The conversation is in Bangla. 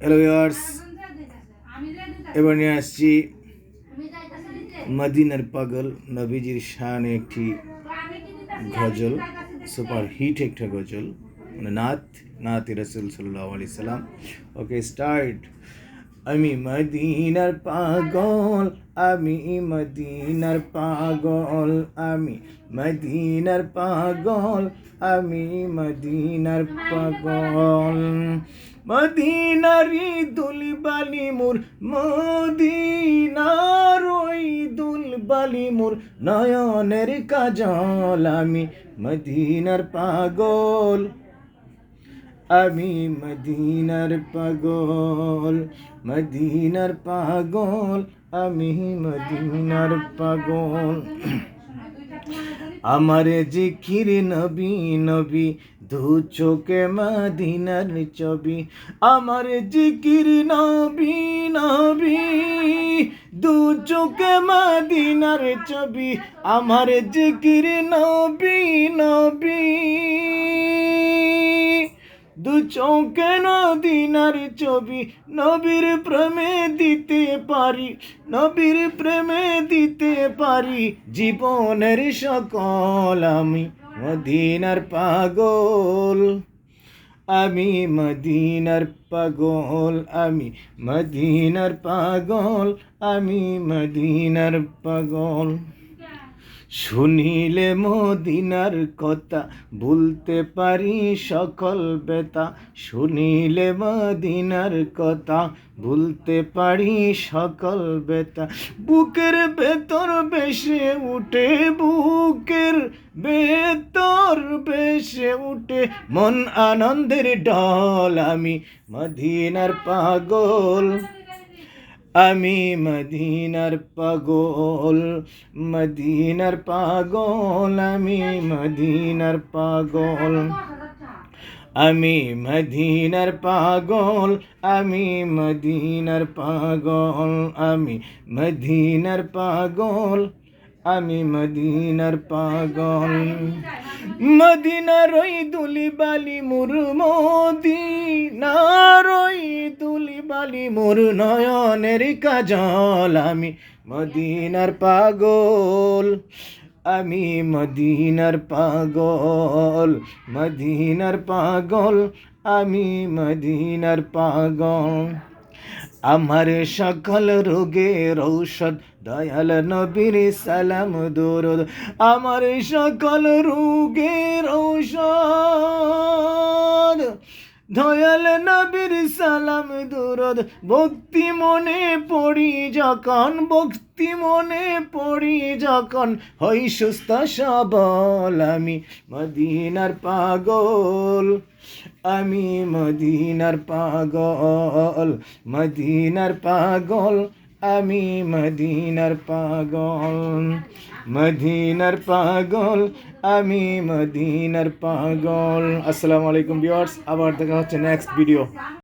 হ্যালো ভিউয়ার্স এবার নিয়ে আসছি মদিনার পাগল নবীজির শানে একটি গজল, সুপার হিট একটা গজল মানে নাত নাত রসুল সাল্লাহ আলি সাল্লাম। Okay, start. আমি মদিনার পাগল, আমি মদিনার পাগল, আমি মদিনার পাগল, আমি মদিনার পাগল। মদিনারি দুলবালি মোর, মদিনার ওই দুলবালি মোর, নয়নের কাজল আমি মদিনার পাগল। আমি মদিনার পাগল মদিনার পাগল, আমি মদিনার পাগল। আমার জিকির নবী নবী, দু চোখে মাদিনার ছবি। যে জিকির নবী নবী, দু চোখে মাদিনার ছবি। যে জিকির নবী নবী। দু চৌকে নদিনার ছবি, নবীর প্রেমে দিতে পারি, নবীর প্রেমে দিতে পারি, জীবনের সকল আমি মদিনার পাগল। আমি মদিনার পাগল, আমি মদিনার পাগল, আমি মদিনার পাগল। শুনিলে মদিনার কথা, ভুলতে পারি সকল বেতা শুনিলে মদিনার কথা, ভুলতে পারি সকল বেতা বুকের ভেতর বেশে উঠে, বুকের ভেতর বেশে উঠে, মন আনন্দের ডল আমি মদিনার পাগল। আমি মদিনার পাগল মদিনার পাগল, আমি মদিনার পাগল। আমি মদিনার পাগল, আমি মদিনার পাগল, আমি মদিনার পাগল, আমি মদিনার পাগল। মদিনার ওই দুলি বালি মুর মদিনার ওই দুলি বালি মুর নয়নের কাজল, আমি মদিনার পাগল, আমি মদিনার পাগল মদিনার পাগল, আমি মদিনার পাগল। আমার সকল রোগের ঔষধ, দয়াল নবীর সালাম, দরদ। আমার সকল রোগের ঔষধ। দয়াল নবীর সালাম দুরদ, ভক্তি মনে পড়ি যখন, ভক্তি মনে পড়ি যখন হই সুস্থ সবল আমি মদিনার পাগল, আমি মদিনার পাগল মদিনার পাগল আমি মদিনার পাগল মদিনার পাগল, আমি মদিনার পাগল। আসসালামু আলাইকুম ভিউয়ার্স, আবার দেখা হচ্ছে নেক্সট ভিডিও